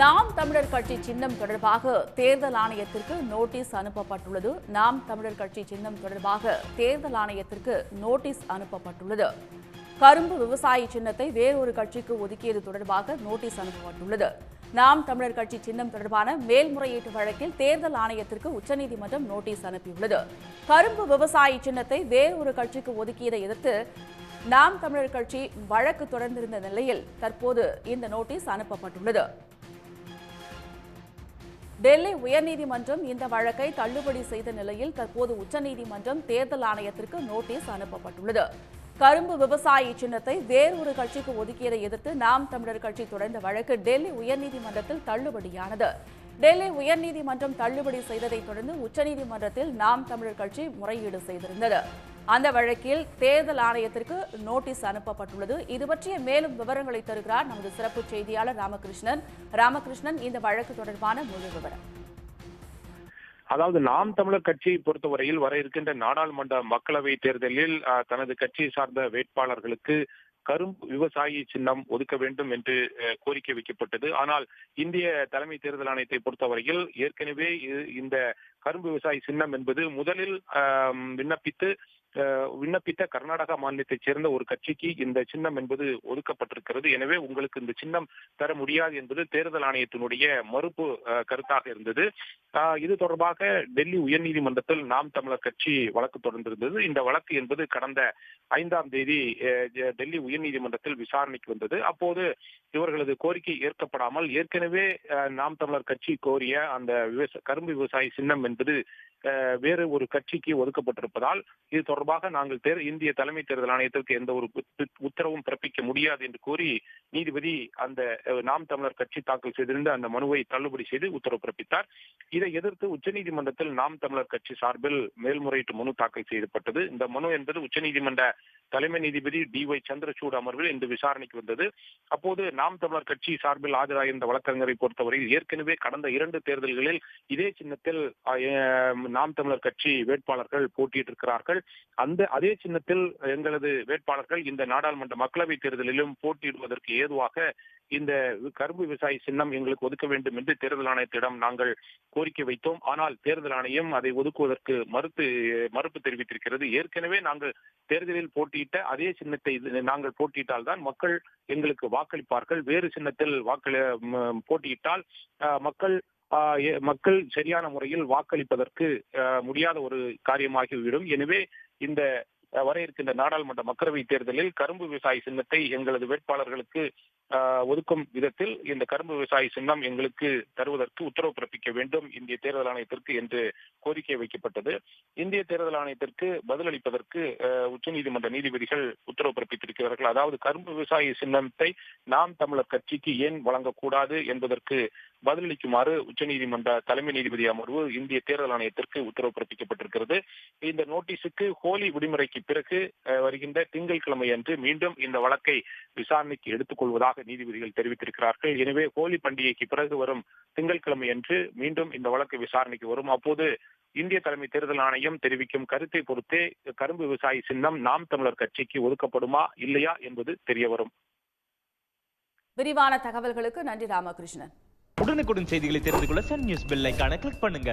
நாம் தமிழர் கட்சி சின்னம் தொடர்பாக தேர்தல் ஆணையத்திற்கு நோட்டீஸ் அனுப்பப்பட்டுள்ளது. நாம் தமிழர் கட்சி சின்னம் தொடர்பாக தேர்தல் ஆணையத்திற்கு நோட்டீஸ் அனுப்பப்பட்டுள்ளது. கரும்பு விவசாயி சின்னத்தை வேறொரு கட்சிக்கு ஒதுக்கியது தொடர்பாக நோட்டீஸ் அனுப்பப்பட்டுள்ளது. நாம் தமிழர் கட்சி சின்னம் தொடர்பான மேல்முறையீட்டு வழக்கில் தேர்தல் ஆணையத்திற்கு உச்சநீதிமன்றம் நோட்டீஸ் அனுப்பியுள்ளது. கரும்பு விவசாயி சின்னத்தை வேறொரு கட்சிக்கு ஒதுக்கியதை எதிர்த்து நாம் தமிழர் கட்சி வழக்கு தொடர்ந்திருந்த நிலையில் தற்போது இந்த நோட்டீஸ் அனுப்பப்பட்டுள்ளது. டெல்லி உயர்நீதிமன்றம் இந்த வழக்கை தள்ளுபடி செய்த நிலையில் தற்போது உச்சநீதிமன்றம் தேர்தல் ஆணையத்திற்கு நோட்டீஸ் அனுப்பப்பட்டுள்ளது. கரும்பு விவசாயி சின்னத்தை வேறொரு கட்சிக்கு ஒதுக்கியதை எதிர்த்து நாம் தமிழர் கட்சி தொடர்ந்த வழக்கு டெல்லி உயர்நீதிமன்றத்தில் தள்ளுபடியானது. டெல்லி உயர்நீதிமன்றம் தள்ளுபடி செய்ததைத் தொடர்ந்து உச்சநீதிமன்றத்தில் நாம் தமிழர் கட்சி முறையீடு செய்திருந்தது. அந்த வழக்கில் தேர்தல் ஆணையத்திற்கு நோட்டீஸ் அனுப்பப்பட்டுள்ளது. இது பற்றிய மேலும் விவரங்களை தருகிறார் நமது சிறப்பு செய்தியாளர் ராமகிருஷ்ணன். ராமகிருஷ்ணன் இந்த வழக்கு தொடர்பான முழு விவரம். அதாவது நாம் தமிழர் கட்சியை பொறுத்தவரையில் வர இருக்கின்ற நாடாளுமன்ற மக்களவை தேர்தலில் அஹ், தனது கட்சியை சார்ந்த வேட்பாளர்களுக்கு கரும்பு விவசாயி சின்னம் ஒதுக்க வேண்டும் என்று கோரிக்கை வைக்கப்பட்டது. ஆனால் இந்திய தலைமை தேர்தல் ஆணையத்தை பொறுத்தவரையில் ஏற்கனவே இந்த கரும்பு விவசாயி சின்னம் என்பது முதலில் விண்ணப்பித்து விண்ணப்பித்த கர்நாடகா மாநிலத்தைச் சேர்ந்த ஒரு கட்சிக்கு இந்த சின்னம் என்பது ஒதுக்கப்பட்டிருக்கிறது. எனவே உங்களுக்கு இந்த சின்னம் தர முடியாது என்பது தேர்தல் ஆணையத்தினுடைய மறுப்பு கருத்தாக இருந்தது. இது தொடர்பாக டெல்லி உயர்நீதிமன்றத்தில் நாம் தமிழர் கட்சி வழக்கு தொடர்ந்திருந்தது. இந்த வழக்கு என்பது கடந்த ஐந்தாம் தேதி டெல்லி உயர்நீதிமன்றத்தில் விசாரணைக்கு வந்தது. அப்போது இவர்களது கோரிக்கை ஏற்கப்படாமல் ஏற்கனவே நாம் தமிழர் கட்சி கோரிய அந்த விவசாய கரும்பு விவசாயி சின்னம் என்பது வேறு ஒரு கட்சிக்கு ஒதுக்கப்பட்டிருப்பதால் இது தொடர்பாக நாங்கள் இந்திய தலைமை தேர்தல் ஆணையத்திற்கு எந்த ஒரு உத்தரவும் பிறப்பிக்க முடியாது என்று கூறி நீதிபதி அந்த நாம் தமிழர் கட்சி தாக்கல் செய்திருந்த அந்த மனுவை தள்ளுபடி செய்து உத்தரவு பிறப்பித்தார். இதை எதிர்த்து உச்சநீதிமன்றத்தில் நாம் தமிழர் கட்சி சார்பில் மேல்முறையீட்டு மனு தாக்கல் செய்யப்பட்டது. இந்த மனு என்பது உச்சநீதிமன்ற தலைமை நீதிபதி டி ஒய் சந்திரசூட் அமர்வில் இன்று விசாரணைக்கு வந்தது. அப்போது நாம் தமிழர் கட்சி சார்பில் ஆஜராகியிருந்த வழக்கறிஞரை பொறுத்தவரை ஏற்கனவே கடந்த இரண்டு தேர்தல்களில் இதே சின்னத்தில் நாம் தமிழர் கட்சி வேட்பாளர்கள் போட்டியிட்டிருக்கிறார்கள். அந்த அதே சின்னத்தில் எங்களது வேட்பாளர்கள் இந்த நாடாளுமன்ற மக்களவை தேர்தலிலும் போட்டியிடுவதற்கு ஏதுவாக இந்த கரும்பு விவசாயி சின்னம் எங்களுக்கு ஒதுக்க வேண்டும் என்று தேர்தல் ஆணையத்திடம் நாங்கள் கோரிக்கை வைத்தோம். ஆனால் தேர்தல் ஆணையம் அதை ஒதுக்குவதற்கு மறுத்து மறுப்பு தெரிவித்திருக்கிறது. ஏற்கனவே நாங்கள் தேர்தலில் போட்டியிட்ட அதே சின்னத்தை நாங்கள் போட்டியிட்டால் தான் மக்கள் எங்களுக்கு வாக்களிப்பார்கள். வேறு சின்னத்தில் வாக்களி போட்டியிட்டால் மக்கள் மக்கள் சரியான முறையில் வாக்களிப்பதற்கு முடியாத ஒரு காரியமாகிவிடும். எனவே இந்த வர இருக்கின்ற நாடாளுமன்ற மக்களவைத் தேர்தலில் கரும்பு விவசாய சின்னத்தை எங்களது வேட்பாளர்களுக்கு ஒதுக்கும் விதத்தில் இந்த கரும்பு விவசாயி சின்னம் எங்களுக்கு தருவதற்கு உத்தரவு பிறப்பிக்க வேண்டும் இந்திய தேர்தல் ஆணையத்திற்கு என்று கோரிக்கை வைக்கப்பட்டது. இந்திய தேர்தல் ஆணையத்திற்கு பதிலளிப்பதற்கு உச்சநீதிமன்ற நீதிபதிகள் உத்தரவு பிறப்பித்திருக்கிறார்கள். அதாவது கரும்பு விவசாயி சின்னத்தை நாம் தமிழர் கட்சிக்கு ஏன் வழங்கக்கூடாது என்பதற்கு பதிலளிக்குமாறு உச்சநீதிமன்ற தலைமை நீதிபதி அமர்வு இந்திய தேர்தல் ஆணையத்திற்கு உத்தரவு பிறப்பிக்கப்பட்டிருக்கிறது. இந்த நோட்டீஸுக்கு ஹோலி விடுமுறைக்கு பிறகு வருகின்ற திங்கட்கிழமை அன்று மீண்டும் இந்த வழக்கை விசாரணைக்கு எடுத்துக் கொள்வதாக நீதிபதிகள் தெரிவித்திருக்கிறார்கள். எனவே ஹோலி பண்டிகைக்கு பிறகு வரும் திங்கட்கிழமை அன்று மீண்டும் இந்த வழக்கு விசாரணைக்கு வரும். அப்போது இந்திய தலைமை தேர்தல் ஆணையம் தெரிவிக்கும் கருத்தை பொறுத்தே கரும்பு விவசாயி சின்னம் நாம் தமிழர் கட்சிக்கு ஒதுக்கப்படுமா இல்லையா என்பது தெரிய வரும் விரிவான தகவல்களுக்கு நன்றி ராமகிருஷ்ணன். உடனுக்குடன் செய்திகளை தெரிந்து கொள்ள சன் நியூஸ் பெல் ஐகானை கிளிக் பண்ணுங்க.